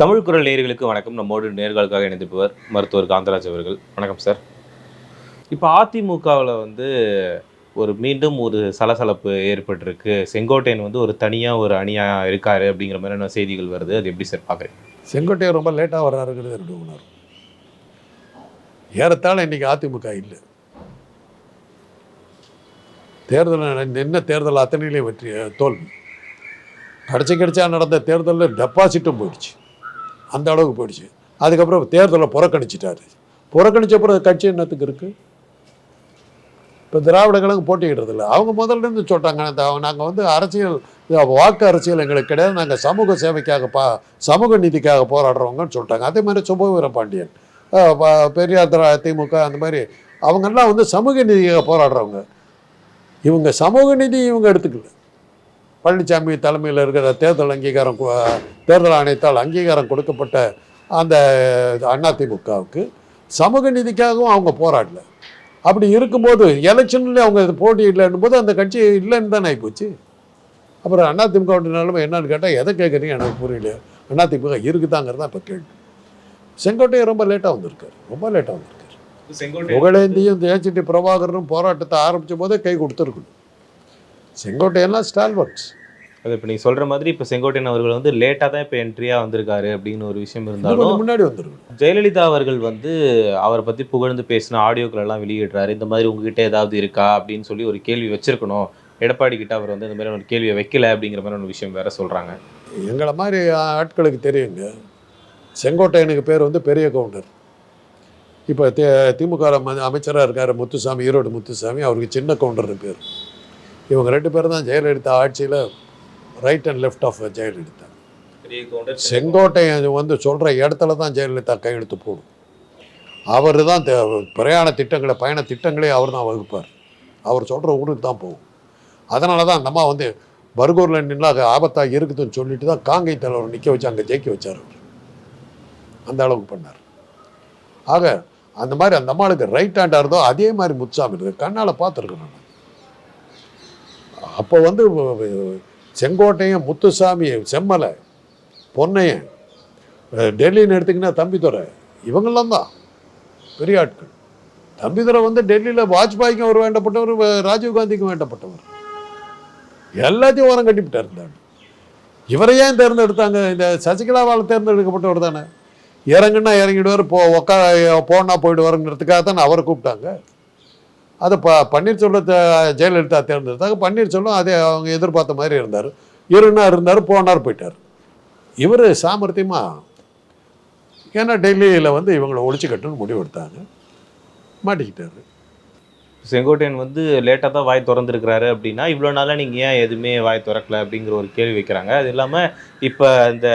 தமிழ் குரல் நேர்களுக்கு வணக்கம். நம்மோடு நேர்களுக்காக இணைந்திருப்பவர் மருத்துவர் காந்தராஜ் அவர்கள். வணக்கம் சார். இப்போ அதிமுகவில் வந்து ஒரு மீண்டும் ஒரு சலசலப்பு ஏற்பட்டிருக்கு. செங்கோட்டையன் வந்து ஒரு தனியாக ஒரு அணியாக இருக்காரு அப்படிங்கிற மாதிரியான செய்திகள் வருது. அது எப்படி சார் பார்க்குறீங்க செங்கோட்டையன் ரொம்ப லேட்டாக வர்றாருங்கிறது என்னுடைய உணர்வு. ஏறத்தாழ இன்னைக்கு அதிமுக இல்லை. தேர்தல் நின்ன தேர்தல் அத்தனையிலையும் வெற்றி தோல்வி. கடைசி கடைசியாக நடந்த தேர்தலில் டெபாசிட்டும் போயிடுச்சு. அந்த அளவுக்கு போயிடுச்சு. அதுக்கப்புறம் தேர்தலை புறக்கணிச்சிட்டாரு. புறக்கணிச்ச அப்புறம் கட்சி என்னத்துக்கு இருக்குது இப்போ திராவிட கழகம் போட்டியிடுறது இல்லை. அவங்க முதல்ல இருந்து சொல்கிறாங்க நாங்கள் வந்து அரசியல் வாக்கு அரசியல் எங்களுக்கு கிடையாது நாங்கள் சமூக சேவைக்காக பா சமூக நீதிக்காக போராடுறவங்கன்னு சொல்லிட்டாங்க அதே மாதிரி சுபவீர பாண்டியன் பெரியார் திரா- திமுக அந்த மாதிரி அவங்கெல்லாம் வந்து சமூக நீதிக்காக போராடுறவங்க. இவங்க சமூக நீதி இவங்க எடுத்துக்கல. பழனிசாமி தலைமையில் இருக்கிற தேர்தல் அங்கீகாரம் தேர்தல் ஆணையத்தால் அங்கீகாரம் கொடுக்கப்பட்ட அந்த அதிமுகவுக்கு சமூக நீதிக்காகவும் அவங்க போராடல. அப்படி இருக்கும்போது எலெக்ஷன்ல அவங்க போட்டி இல்லைன்னும் போது அந்த கட்சி இல்லைன்னு தானே ஆகிப்போச்சு அப்புறம் அதிமுக நிலைமை என்னன்னு கேட்டால் எதை கேட்குறீங்க எனக்கு புரியல. அதிமுக இருக்குதாங்கிறது தான் இப்போ கேள்வி. செங்கோட்டையன் ரொம்ப லேட்டாக வந்திருக்காரு. ரொம்ப லேட்டாக வந்திருக்காரு. புகழேந்தியும் தேச்சிட்டி பிரபாகரனும் போராட்டத்தை ஆரம்பித்த போதே கை கொடுத்துருக்கணும். செங்கோட்டையெல்லாம் ஸ்டால்வர்ட்ஸ் அது இப்போ நீங்கள் சொல்கிற மாதிரி இப்போ செங்கோட்டையன் அவர்கள் வந்து லேட்டாக தான் இப்போ என்ட்ரியாக வந்திருக்காரு அப்படின்னு ஒரு விஷயம் இருந்தாலும் முன்னாடி வந்திருக்கணும் ஜெயலலிதா அவர்கள் வந்து அவரை பற்றி புகழ்ந்து பேசின ஆடியோக்கள் எல்லாம் வெளியிடுறாரு. இந்த மாதிரி உங்ககிட்ட ஏதாவது இருக்கா அப்படின்னு சொல்லி ஒரு கேள்வி வச்சிருக்கணும். எடப்பாடி கிட்ட அவர் வந்து இந்த மாதிரி ஒரு கேள்வியை வைக்கல அப்படிங்கிற மாதிரி ஒரு விஷயம் வேற சொல்றாங்க. எங்களை மாதிரி ஆட்களுக்கு தெரியுங்க. செங்கோட்டையனுக்கு பேர் வந்து பெரிய கவுண்டர். இப்போ தே திமுக அமைச்சராக இருக்கார் முத்துசாமி ஈரோடு முத்துசாமி. அவருக்கு சின்ன கவுண்டர்னு பேர். இவங்க ரெண்டு பேரும் தான் ஜெயலலிதா ஆட்சியில் right and left of Jayalalithaa. Sengottaiyan வந்து சொல்கிற இடத்துல தான் ஜெயலலிதா கையெழுத்து போடும். அவர் தான் பிரயாண திட்டங்களை பயண திட்டங்களே அவர் தான் வகுப்பார். அவர் சொல்கிற ஊருக்கு தான் போகும். அதனால தான் அந்த அம்மா வந்து பர்கூரில் நின்னா ஆபத்தாக இருக்குதுன்னு சொல்லிட்டு தான் காங்கை தலைவர் நிற்க வச்சு அங்கே ஜெயிக்க வச்சார் அவர். அந்த அளவுக்கு பண்ணார். ஆக அந்த மாதிரி அந்த அம்மாளுக்கு ரைட் ஹேண்டாக இருந்தோ அதே மாதிரி முச்சாமி இருக்குது கண்ணால் பார்த்துருக்கேன் நான். அப்போ வந்து செங்கோட்டையன் முத்துசாமி செம்மலை பொன்னையன் டெல்லின்னு எடுத்திங்கன்னா தம்பிதுரை இவங்கெல்லாம் தான் பெரிய ஆட்கள். தம்பிதுரை வந்து டெல்லியில் வாஜ்பாய்க்கும் அவர் வேண்டப்பட்டவர் ராஜீவ்காந்திக்கும் வேண்டப்பட்டவர். எல்லாத்தையும் ஓரம் கட்டிவிட்டார் இந்த இவரை ஏன் தேர்ந்தெடுத்தாங்க? இந்த சசிகலாவால் தேர்ந்தெடுக்கப்பட்டவர் தானே. இறங்குன்னா இறங்கிடுவார் போ உக்கா போனால் போயிடுவாருங்கிறதுக்காக தானே அவரை கூப்பிட்டாங்க. அதை ப பன்னீர்செல்வத்தை ஜெயலலிதா தேர்ந்தெடுத்தாங்க. பன்னீர்செல்வம் அதே அவங்க எதிர்பார்த்த மாதிரி இருந்தார். இருனா இருந்தார் போனார் போயிட்டார். இவர் சாமர்த்தியமா? ஏன்னா டெல்லியில் வந்து இவங்களை ஒழிச்சு கட்டுன்னு முடிவு எடுத்தாங்க. மாட்டிக்கிட்டாரு. செங்கோட்டையன் வந்து லேட்டாக தான் வாய் திறந்துருக்கிறாரு அப்படின்னா இவ்வளோ நாளாக நீங்கள் ஏன் எதுவுமே வாய் திறக்கல அப்படிங்கிற ஒரு கேள்வி வைக்கிறாங்க. அது இல்லாமல் இப்போ இந்த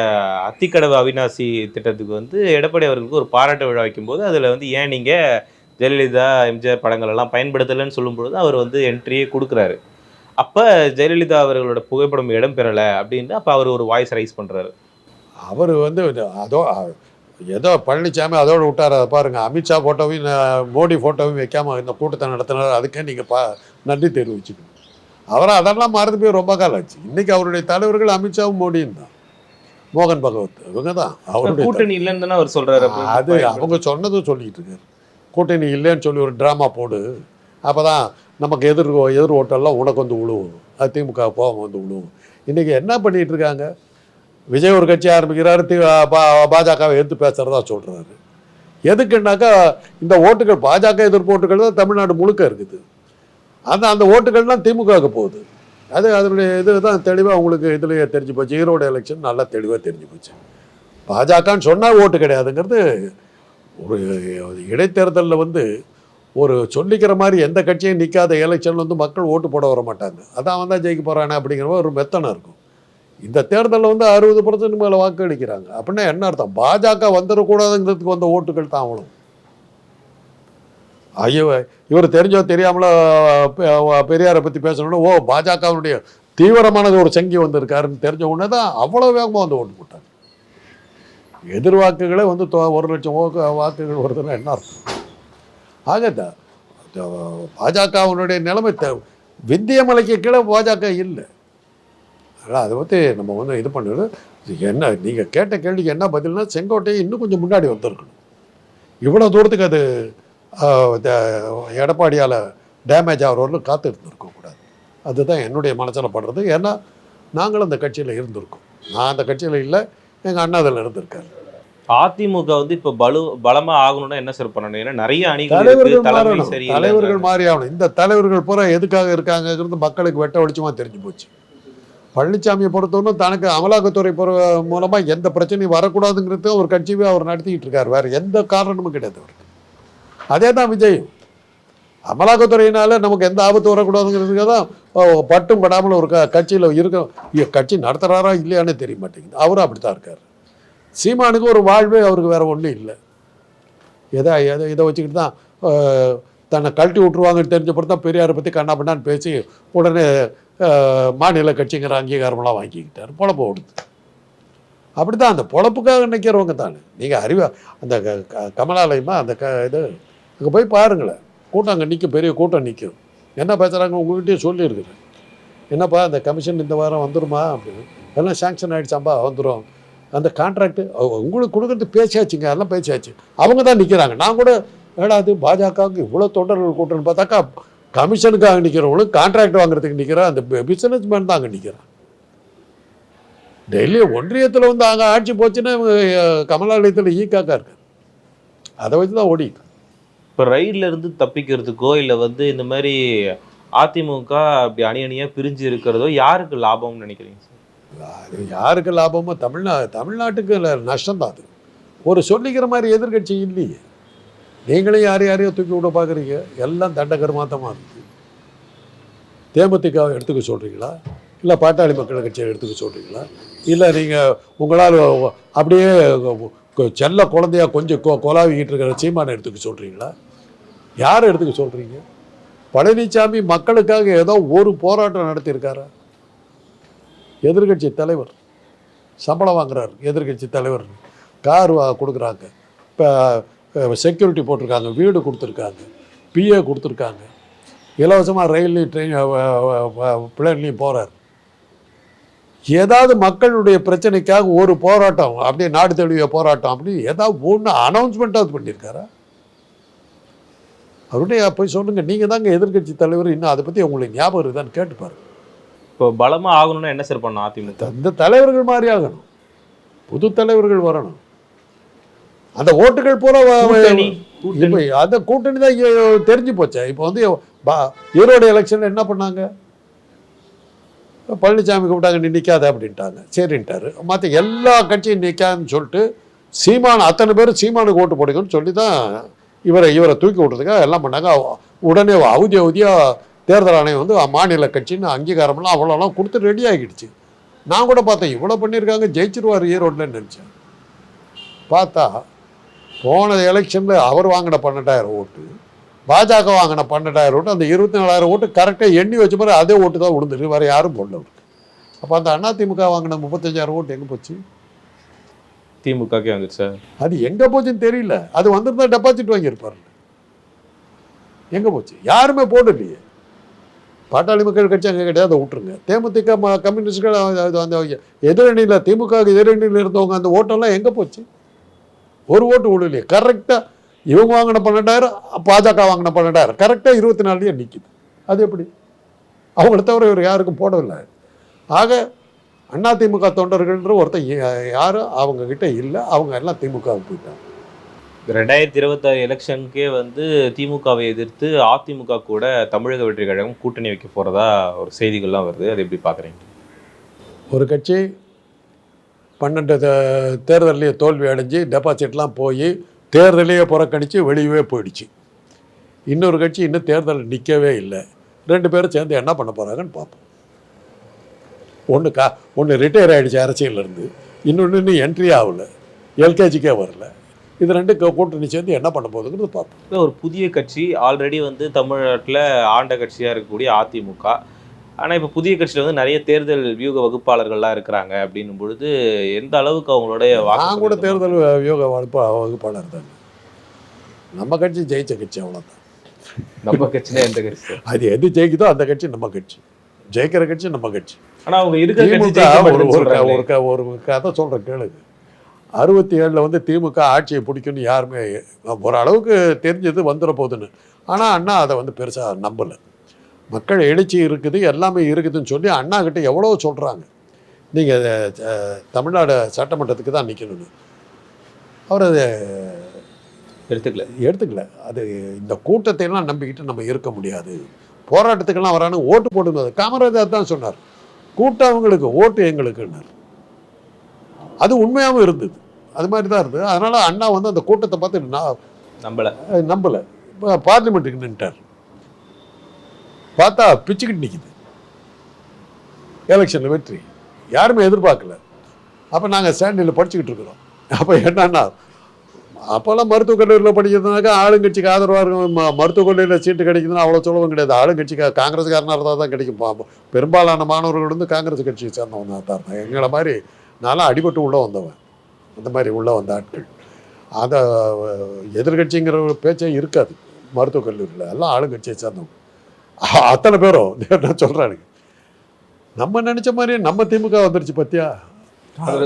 அத்திக்கடவு அவினாசி திட்டத்துக்கு வந்து எடப்பாடி அவர்களுக்கு ஒரு பாராட்டு விழா வைக்கும்போது அதில் வந்து ஏன் நீங்கள் ஜெயலலிதா எம்ஜிஆர் படங்கள் எல்லாம் பயன்படுத்தலைன்னு சொல்லும்பொழுது அவர் வந்து என்ட்ரியே கொடுக்குறாரு. அப்போ ஜெயலலிதா அவர்களோட புகைப்படம் இடம் பெறலை அப்படின்னு அப்போ அவர் ஒரு வாய்ஸ் ரைஸ் பண்ணுறாரு அவர் வந்து அதோ ஏதோ பழனிசாமி அதோடு விட்டார். அதை பாருங்கள் அமித்ஷா ஃபோட்டோவையும் மோடி ஃபோட்டோவையும் வைக்காம இந்த கூட்டத்தை நடத்தினார். அதுக்கே நீங்கள் பா நன்றி தெரிவிச்சுக்கணும். அவரை அதெல்லாம் மறந்து போய் ரொம்ப காலம் ஆச்சு. இன்னைக்கு அவருடைய தலைவர்கள் அமித்ஷாவும் மோடியும் தான். மோகன் பகவத் இவங்க தான் அவருடைய கூட்டணி இல்லைன்னு தானே அவர் சொல்கிறாரு அது அவங்க சொன்னதும் சொல்லிட்டு இருக்காரு. கூட்டணி இல்லைன்னு சொல்லி ஒரு ட்ராமா போடு. அப்போ தான் நமக்கு எதிர் எதிர் ஓட்டெல்லாம் உனக்கு வந்து விழுவும் அது திமுக போகாம வந்து விழுவும் இன்றைக்கி என்ன பண்ணிகிட்டு இருக்காங்க? விஜய் ஒரு கட்சி ஆரம்பிக்கிறாரு தி பா- பாஜகவை எடுத்து பேசுகிறதா சொல்கிறாரு எதுக்குன்னாக்கா இந்த ஓட்டுகள் பாஜக எதிர்ப்பு ஓட்டுகள் தான் தமிழ்நாடு முழுக்க இருக்குது. அந்த அந்த ஓட்டுகள்லாம் திமுகவுக்கு போகுது. அது அதனுடைய இது தான் தெளிவாக உங்களுக்கு இதுலேயே தெரிஞ்சு போச்சு. ஈரோடு எலெக்ஷன் நல்லா தெளிவாக தெரிஞ்சு போச்சு. பாஜகன்னு சொன்னால் ஓட்டு கிடையாதுங்கிறது ஒரு இடைத்தேர்தலில் வந்து ஒரு சொல்லிக்கிற மாதிரி எந்த கட்சியும் நிற்காத எலெக்ஷன் வந்து மக்கள் ஓட்டு போட வர மாட்டாங்க. அதான் அவன் தான் ஜெயிக்க போகிறானே அப்படிங்கிற மாதிரி ஒரு மெத்தனை இருக்கும். இந்த தேர்தலில் வந்து அறுபது பர்சன்ட் மேலே வாக்கு அளிக்கிறாங்க அப்படின்னா என்ன அர்த்தம்? பாஜக வந்துடக்கூடாதுங்கிறதுக்கு வந்த ஓட்டுகள் தான் அவனும் ஐயோ இவர் தெரிஞ்சோ தெரியாமலோ பெரியாரை பற்றி பேசணும்னா ஓ பாஜகவுடைய தீவிரமானது ஒரு சங்கி வந்திருக்காருன்னு தெரிஞ்ச உடனே தான் அவ்வளோ வேகமாக வந்து ஓட்டு போட்டாங்க. எதிர்வாக்குகளே வந்து தொ- ஒரு லட்சம் வாக்குகள் வருதுன்னா என்ன அர்த்தம்? ஆக த- பாஜகவினுடைய நிலைமை த- கீழே பாஜக இல்லை. அதனால் அதை பற்றி நம்ம வந்து இது பண்ணுறது என்ன நீங்கள் கேட்ட கேள்விக்கு என்ன பதில்னா செங்கோட்டையை இன்னும் கொஞ்சம் முன்னாடி வந்திருக்கணும். இவ்வளோ தூரத்துக்கு அது எடப்பாடியால் டேமேஜ் ஆகிறவர்களும் காத்து இருந்திருக்கக்கூடாது அதுதான் என்னுடைய மனசில் படுறது. ஏன்னா நாங்களும் அந்த கட்சியில் இருந்திருக்கோம். நான் அந்த கட்சியில் இல்லை. எங்கள் அண்ணா அதில் இருந்திருக்காரு. அதிமுக வந்து இப்ப பலு பலமா ஆகணும்னா என்ன சார் பண்ணணும்? ஏன்னா நிறைய அணிகள் தலைவர்கள் தலைவர்கள் மாறி ஆகணும். இந்த தலைவர்கள் பூரா எதுக்காக இருக்காங்கிறது மக்களுக்கு வெட்ட வெளிச்சமாக தெரிஞ்சு போச்சு. பழனிசாமியை பொறுத்தவரை தனக்கு அமலாக்கத்துறை பொறு மூலமாக எந்த பிரச்சனையும் வரக்கூடாதுங்கிறது ஒரு கட்சியவே அவர் நடத்திக்கிட்டு இருக்கார். வேறு எந்த காரணமும் கிடையாது அவருக்கு. அதே தான் விஜய் அமலாக்கத்துறையினால நமக்கு எந்த ஆபத்து வரக்கூடாதுங்கிறதுக்காக தான் ஓ, பட்டும் படாமல் ஒரு க கட்சியில் இருக்க கட்சி நடத்துகிறாரா இல்லையானே தெரிய மாட்டேங்குது. அவரும் அப்படி தான் இருக்கார். சீமானுக்கு ஒரு வாழ்வே அவருக்கு வேறு ஒன்றும் இல்லை. எதை எதை இதை வச்சுக்கிட்டு தான் தன்னை கழட்டி விட்ருவாங்கன்னு தெரிஞ்சப்பறம் தான் பெரியாரை பற்றி கண்ணா பண்ணான்னு பேசி உடனே மாநில கட்சிங்கிற அங்கீகாரமெல்லாம் வாங்கிக்கிட்டார். பொழப்பு ஓடுது. அப்படி தான் அந்த பொழப்புக்காக நிற்கிறவங்க தானே. நீங்கள் அறிவா அந்த க- க- அந்த க இது அங்கே போய் பாருங்களேன். கூட்டம் அங்கே நிற்கும் பெரிய கூட்டம் நிற்கும் என்ன பேசுகிறாங்க உங்கள்கிட்டயே சொல்லியிருக்கிறேன். என்னப்பா அந்த கமிஷன் இந்த வாரம் வந்துருமா? அப்படின்னு. எல்லாம் சாங்ஷன் ஆகிடுச்சாம்பா வந்துடும் அந்த கான்ட்ராக்ட் உங்களுக்கு கொடுக்குறது பேசியாச்சுங்க எல்லாம் பேசியாச்சு அவங்க தான் நிற்கிறாங்க நான் கூட ஏடா அது பாஜகவுக்கு இவ்வளோ தொண்டர்கள் கூட்டம்னு பார்த்தாக்கா கமிஷனுக்காக நிற்கிறவங்களும் கான்ட்ராக்ட் வாங்குறதுக்கு நிற்கிறான் அந்த பிஸ்னஸ் மேன் தான் அங்கே நிற்கிறான் டெல்லி ஒன்றியத்தில் வந்து அங்கே ஆட்சி போச்சுன்னா இவங்க, கமலாலயத்தில் ஈக்காக்கா இருக்கு அதை வச்சு தான் ஓடிட்டு இப்போ ரயில்ல இருந்து தப்பிக்கிறதுக்கோ இல்லை வந்து இந்த மாதிரி அதிமுக அப்படி அணி அணியாக பிரிஞ்சு இருக்கிறதோ யாருக்கு லாபம்னு நினைக்கிறீங்க சார்? அது யாருக்கு லாபமோ தமிழ்நா தமிழ்நாட்டுக்கு ல- நஷ்டம் அது. ஒரு சொல்லிக்கிற மாதிரி எதிர்க்கட்சி இல்லையே. நீங்களும் யார் யாரையோ தூக்கி விட பார்க்குறீங்க. எல்லாம் தண்டகர்மாத்தமாக இருக்குது தேமுதிகவை எடுத்துக்க சொல்கிறீங்களா இல்லை பாட்டாளி மக்கள் கட்சியை எடுத்துக்க சொல்கிறீங்களா இல்லை நீங்கள் உங்களால் அப்படியே செல்ல குழந்தையா கொஞ்சம் கொ கொலாவிக்கிட்டு இருக்கிற சீமானை எடுத்துக்க சொல்கிறீங்களா யாரை எடுத்துக்க சொல்கிறீங்க பழனிசாமி மக்களுக்காக ஏதோ ஒரு போராட்டம் நடத்தியிருக்காரா? எதிர்க்கட்சி தலைவர் சம்பளம் வாங்குறாரு எதிர்க்கட்சி தலைவர். கார் வா கொடுக்குறாங்க. இப்போ செக்யூரிட்டி போட்டிருக்காங்க வீடு கொடுத்துருக்காங்க பிஏ கொடுத்துருக்காங்க. இலவசமாக ரயில்லையும் ட்ரெயின் பிளேன்லேயும் போகிறார் ஏதாவது மக்களுடைய பிரச்சனைக்காக ஒரு போராட்டம் அப்படியே நாடு தழுவிய போராட்டம் அப்படின்னு ஏதாவது ஒன்று அனௌன்ஸ்மெண்ட்டாவது பண்ணியிருக்காரா? அவருடைய போய் சொல்லுங்கள் நீங்கள் தாங்க எதிர்க்கட்சி தலைவர். இன்னும் அதை பற்றி உங்களுக்கு ஞாபகம் இருக்குதான்னு கேட்டு பாருங்க. இப்போ பலமா ஆகணும்னா என்ன சார் பண்ணும் அதிமுக? அந்த தலைவர்கள் மாதிரி ஆகணும். புது தலைவர்கள் வரணும். அந்த ஓட்டுகள் பூரா அந்த கூட்டணி தான் தெரிஞ்சு போச்சே. இப்போ வந்து ஈரோடு எலெக்ஷன்ல என்ன பண்ணாங்க? பழனிசாமி கூப்பிட்டாங்க நீ நிற்காத அப்படின்ட்டாங்க. சரின்ட்டாரு. மற்ற எல்லா கட்சியும் நிற்காதுன்னு சொல்லிட்டு சீமான் அத்தனை பேர் சீமானுக்கு ஓட்டு போடுங்கன்னு சொல்லி தான் இவரை இவரை தூக்கி விட்றதுக்காக எல்லாம் பண்ணாங்க. உடனே அவதி அவதியாக தேர்தல் ஆணையம் வந்து மாநில கட்சின்னு அங்கீகாரம்லாம் அவ்வளோலாம் கொடுத்து ரெடி ஆகிடுச்சு. நான் கூட பார்த்தேன் இவ்வளோ பண்ணியிருக்காங்க ஜெயிச்சிருவார் ஈரோட்டில் நினச்சேன். பார்த்தா போன எலெக்ஷனில் அவர் வாங்கின பன்னெண்டாயிரம் ஓட்டு பாஜக வாங்கின பன்னெண்டாயிரம் ஓட்டு அந்த இருபத்தி நாலாயிரம் ஓட்டு கரெக்டாக எண்ணி வச்ச மாதிரி அதே ஓட்டு தான் விழுந்துருக்கு வேறு யாரும் போடல அவருக்கு. அப்போ அந்த அதிமுக வாங்கின முப்பத்தஞ்சாயிரம் ஓட்டு எங்கே போச்சு? திமுகக்கே வந்துச்சு சார் அது எங்கே போச்சுன்னு தெரியல. அது வந்திருந்தா டெபாசிட் வாங்கியிருப்பார் எங்கே போச்சு? யாருமே போடலையே. பாட்டாளி மக்கள் கட்சி அங்கே கிடையாது அதை விட்டுருங்க. தேமுதிக ம கம்யூனிஸ்ட்கள் அது- அந்த எதிரணியில் திமுக எதிரணியில் இருந்தவங்க அந்த ஓட்டெல்லாம் எங்கே போச்சு? ஒரு ஓட்டு விடலையே. கரெக்டாக இவங்க வாங்கின பன்னெண்டாயிரம் பாஜக வாங்கின பன்னெண்டாயிரம். கரெக்டாக இருபத்தி நாலுலேயே நிற்கிது அது எப்படி? அவங்கள தவிர இவர் யாருக்கும் போடவில்லை. ஆக அண்ணா திமுக தொண்டர்கள்ன்ற ஒருத்தன் யாரும் அவங்க கிட்ட இல்லை. அவங்க எல்லாம் திமுகவுக்கு போயிட்டாங்க. ரெண்டாயிரத்தி இருபத்தாறு எலெக்ஷனுக்கே வந்து திமுகவை எதிர்த்து அதிமுக கூட தமிழக வெற்றி கழகம் கூட்டணி வைக்க போறதா ஒரு செய்திகள்லாம் வருது. அதை எப்படி பாக்குறீங்க ஒரு கட்சி பன்னெண்டு தே- தேர்தல்லையே தோல்வி அடைஞ்சு டெபாசிட்லாம் போய் தேர்தலையே புறக்கணித்து வெளியவே போயிடுச்சு. இன்னொரு கட்சி இன்னும் தேர்தல் நிற்கவே இல்லை. ரெண்டு பேரும் சேர்ந்து என்ன பண்ண போகிறாங்கன்னு பார்ப்போம். ஒன்று கா ஒன்று ரிட்டையர் ஆகிடுச்சு அரசியல்லேருந்து. இன்னொன்று இன்னும் என்ட்ரி ஆகல. எல்கேஜிக்கே வரல. இது ரெண்டு கூட்டணி சேர்ந்து என்ன பண்ண போகுதுங்கிறது பார்ப்போம். இல்ல, ஒரு புதிய கட்சி ஆல்ரெடி வந்து தமிழ்நாட்டில் ஆண்ட கட்சியா இருக்கக்கூடிய அதிமுக. ஆனா இப்ப புதிய கட்சியில வந்து நிறைய தேர்தல் வியூக வகுப்பாளர்கள்லாம் இருக்கிறாங்க அப்படின்னும் பொழுது எந்த அளவுக்கு அவங்களுடைய நான் கூட தேர்தல் யோகா வகுப்பா வகுப்பாளர் தாங்க நம்ம கட்சி ஜெயிச்ச கட்சி அவ்வளோதான் நம்ம கட்சியில எந்த கட்சி? அது எது ஜெயிக்குதோ அந்த கட்சி நம்ம கட்சி. ஜெயிக்கிற கட்சி நம்ம கட்சி. ஆனா அவங்க இருக்கிற ஒரு ஒரு கதை சொல்கிறேன் கேளுங்க அறுபத்தி ஏழில் வந்து திமுக ஆட்சியை பிடிக்கும்னு யாருமே ஓரளவுக்கு தெரிஞ்சது வந்துட போகுதுன்னு ஆனால் அண்ணா அதை வந்து பெருசாக நம்பலை. மக்கள் எழுச்சி இருக்குது எல்லாமே இருக்குதுன்னு சொல்லி அண்ணா கிட்ட எவ்வளோ சொல்கிறாங்க நீங்கள் தமிழ்நாடு சட்டமன்றத்துக்கு தான் நிற்கணும்னு அவர் அதை எடுத்துக்கல. எடுத்துக்கல. அது இந்த கூட்டத்தை எல்லாம் நம்பிக்கிட்டு நம்ம இருக்க முடியாது. போராட்டத்துக்கெல்லாம் வரானு ஓட்டு போடுங்க காமராஜர் தான் சொன்னார். கூட்டம் அவங்களுக்கு ஓட்டு எங்களுக்குன்னார். அது உண்மையாகவும் இருந்தது. அது மாதிரி தான் இருந்தது. அதனால அண்ணா வந்து அந்த கூட்டத்தை பார்த்து நான் நம்பலை. இப்போ பார்லிமெண்ட்டுக்கு நின்ட்டார். பார்த்தா பிச்சுக்கிட்டு நிற்கிது எலெக்ஷனில் வெற்றி. யாருமே எதிர்பார்க்கல. அப்போ நாங்கள் ஸ்டாண்டில் படிச்சுக்கிட்டு இருக்கிறோம். அப்போ என்னன்னா அப்போல்லாம் மருத்துவக் கல்லூரியில் படிக்கிறதுனாக்கா ஆளுங்கட்சிக்கு ஆதரவாக இருக்கும். ம- மருத்துவக் கல்லூரியில் சீட்டு கிடைக்குதுன்னா அவ்வளோ சுலபம் கிடையாது. ஆளுங்கட்சிக்கு காங்கிரஸ்காரனாக இருந்தால் தான் கிடைக்கும். பெரும்பாலான மாணவர்கள் வந்து காங்கிரஸ் கட்சியை சேர்ந்தவங்க தான் இருந்தாங்க. எங்களை மாதிரி நான்லாம் அடிபட்டு உள்ளே வந்தவன். அந்த மாதிரி உள்ளே வந்த ஆட்கள். அந்த எதிர்கட்சிங்கிற பேச்சே இருக்காது. மருத்துவக் கல்லூரியில் எல்லாம் ஆளுங்கட்சியை சேர்ந்தவங்க. அத்தனை பேரும் நான் சொல்கிறானுங்க நம்ம நினச்ச மாதிரி நம்ம திமுக வந்துருச்சு பத்தியா?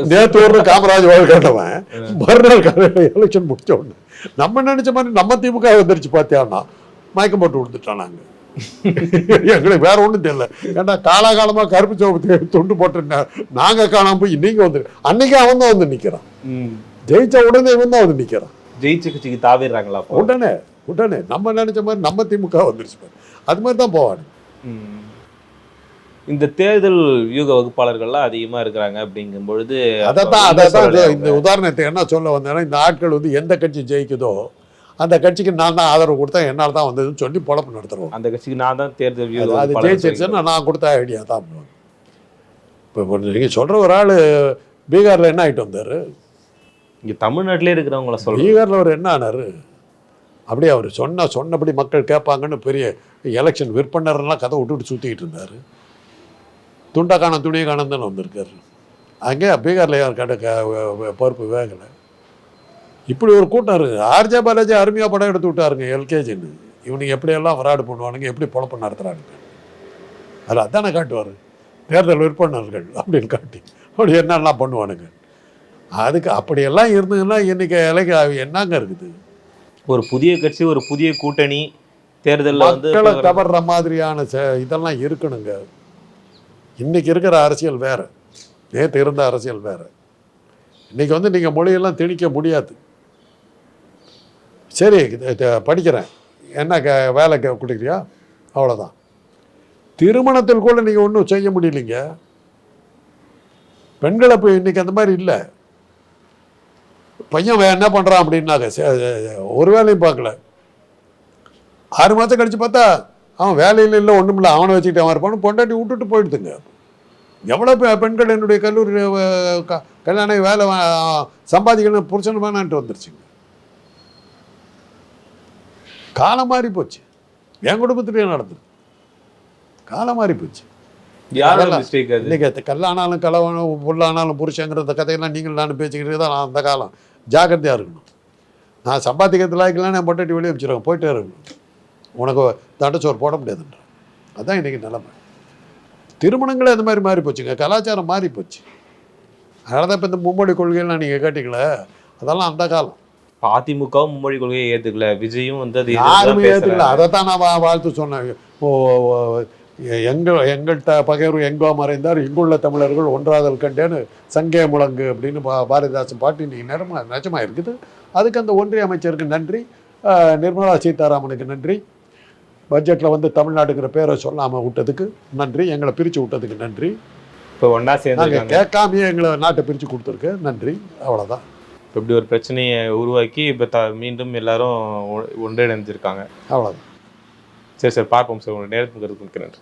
நேற்று ஒரு காமராஜ் வாழ்க்கைவன் மறுநாள் காலையில் எலெக்ஷன் முடிச்ச உடனே நம்ம நினைச்ச மாதிரி நம்ம திமுக வந்துருச்சு பார்த்தியான்னா மயக்கம் போட்டு விழுந்துட்டோம் நாங்கள் எங்களுக்கு வேற ஒன்றும் தெரியல. ஏன்னா காலாகாலமாக கருப்பு சோப்பு துண்டு போட்டு நா- நாங்க காணாம போய் நீங்க வந்து அன்னைக்கு அவன் தான் வந்து நிற்கிறான். ஜெயிச்ச உடனே இவன் தான் வந்து நிற்கிறான் ஜெயிச்ச கட்சிக்கு தாவிடுறாங்களா உடனே உடனே நம்ம நினைச்ச மாதிரி நம்ம திமுக வந்துருச்சு. அது மாதிரி தான் ம். இந்த தேர்தல் வியூக வகுப்பாளர்கள்லாம் அதிகமா இருக்கிறாங்க அப்படிங்கும் பொழுது அதைத்தான் அதைத்தான். இந்த உதாரணத்தை என்ன சொல்ல வந்தேன்னா இந்த ஆட்கள் வந்து எந்த கட்சி ஜெயிக்குதோ அந்த கட்சிக்கு நான் தான் ஆதரவு கொடுத்தா என்னால் தான் வந்ததுன்னு சொல்லி பொழப்பு நடத்துறோம். அந்த கட்சிக்கு நான் தான் தேர்தல் அது- ஜெயிச்சிருச்சுன்னா நான் கொடுத்த ஐடியா தான். இப்போ நீங்கள் சொல்கிற ஒரு ஆள் பீகாரில் என்ன ஆகிட்டு வந்தார்? இங்க தமிழ்நாட்டிலே இருக்கிறவங்கள சொல்றேன் பீகாரில் அவர் என்ன ஆனார்? அப்படியே அவர் சொன்ன சொன்னபடி மக்கள் கேட்பாங்கன்னு பெரிய எலெக்ஷன் விற்பனர்லாம் கதை விட்டுட்டு சுற்றிக்கிட்டு இருந்தார். துண்டை காணம் துணியை காணம் தானே வந்திருக்காரு. அங்கே பீகாரில் யார் கடை பருப்பு வேகலை. இப்படி ஒரு கூட்டம் இருக்குது ஆர்ஜே பாலாஜி அருமையாக படம் எடுத்து விட்டாருங்க எல்கேஜின்னு. இவனுங்க எப்படியெல்லாம் வராடு பண்ணுவானுங்க எப்படி பொழப்பு நடத்துகிறானுங்க அதில் அதானே காட்டுவார். தேர்தல் விற்பனர்கள் அப்படின்னு காட்டி அப்படி என்னெல்லாம் பண்ணுவானுங்க. அதுக்கு அப்படியெல்லாம் இருந்ததுன்னா இன்னைக்கு இலைக்கு என்னங்க இருக்குது? ஒரு புதிய கட்சி ஒரு புதிய கூட்டணி தேர்தல்ல மக்களை கவர்ற மாதிரியான இதெல்லாம் இருக்கணுங்க. இன்றைக்கி இருக்கிற அரசியல் வேறு. நேற்று இருந்த அரசியல் வேறு. இன்றைக்கி வந்து நீங்கள் மொழியெல்லாம் திணிக்க முடியாது. சரி படிக்கிறேன். என்ன க வேலை கொடுக்குறியா? அவ்வளோதான் திருமணத்தில் கூட நீங்கள் ஒன்றும் செய்ய முடியலைங்க. பெண்களை போய் இன்றைக்கி அந்த மாதிரி இல்லை. பையன் என்ன பண்ணுறான் அப்படின்னாக்க ஒரு வேலையும் பார்க்கல. ஆறு மாதம் கழித்து பார்த்தா அவன் வேலையில் இல்லை ஒன்றும் இல்லை அவனை வச்சுக்கிட்டு அவன் இருப்பான்னு பொண்டாட்டி விட்டுட்டு போயிடுதுங்க. எவ்வளோ பெண்கள் என்னுடைய கல்லூரி கல்யாணம் வேலை சம்பாதிக்கணும் புருஷன் வேணான்ட்டு வந்துருச்சுங்க. காலம் மாறி போச்சு. என் குடும்பத்திலேயே நடந்தது. காலம் மாறி போச்சு. இன்னைக்கு கல்லானாலும் கலவானும் புல்லானாலும் புருஷங்கிற கதையெல்லாம் நீங்கள் நானும் பேசிக்கிட்டு தான் நான் அந்த காலம். ஜாக்கிரதையாக இருக்கணும். நான் சம்பாதிக்கிறது லாய்க்கலாம் என் பொட்டாட்டி வெளியே வச்சுருவேன் போயிட்டே இருக்கணும். உனக்கு தண்டச்சோறு போட முடியாதுன்றான் அதான் இன்னைக்கு நிலைமை. திருமணங்களே அந்த மாதிரி மாறி போச்சுங்க. கலாச்சாரம் மாறி போச்சு. அதனால தான் இப்போ இந்த மும்மொழி கொள்கையெல்லாம் நீங்கள் கேட்டிங்களே அதெல்லாம் அந்த காலம். அதிமுகவும் மும்மொழி கொள்கையை ஏத்துக்கல. விஜயும் வந்து அது யாருமே ஏற்றுக்கல. அதை தான் நான் வாழ்த்து சொன்னேன். எங்கள் எங்கள்கிட்ட பகைவர் எங்கோ மறைந்தார். இங்குள்ள தமிழர்கள் ஒன்றாதல் கண்டேன்னு சங்கே முழங்கு அப்படின்னு பா பாரதிதாசன் பாட்டு இன்னைக்கு நிறமா நிஜமா இருக்குது. அதுக்கு அந்த ஒன்றிய அமைச்சருக்கு நன்றி. நிர்மலா சீதாராமனுக்கு நன்றி. பட்ஜெட்டில் வந்து தமிழ்நாடுங்கிற பேரை சொல்லாமல் விட்டதுக்கு நன்றி. எங்களை பிரித்து விட்டதுக்கு நன்றி. இப்ப ஒண்ணா நாங்கள் சேர்ந்துருக்காங்க கேட்காமையே எங்களை நாட்டை பிரித்து கொடுத்துருக்கு. நன்றி. அவ்வளோதான் இப்ப இப்படி ஒரு பிரச்சனையை உருவாக்கி இப்ப த மீண்டும் எல்லாரும் ஒன்றிணைஞ்சிருக்காங்க அவ்வளோதான் சரி சார் பார்ப்போம் சார். உங்க நேரத்துக்கு நன்றி.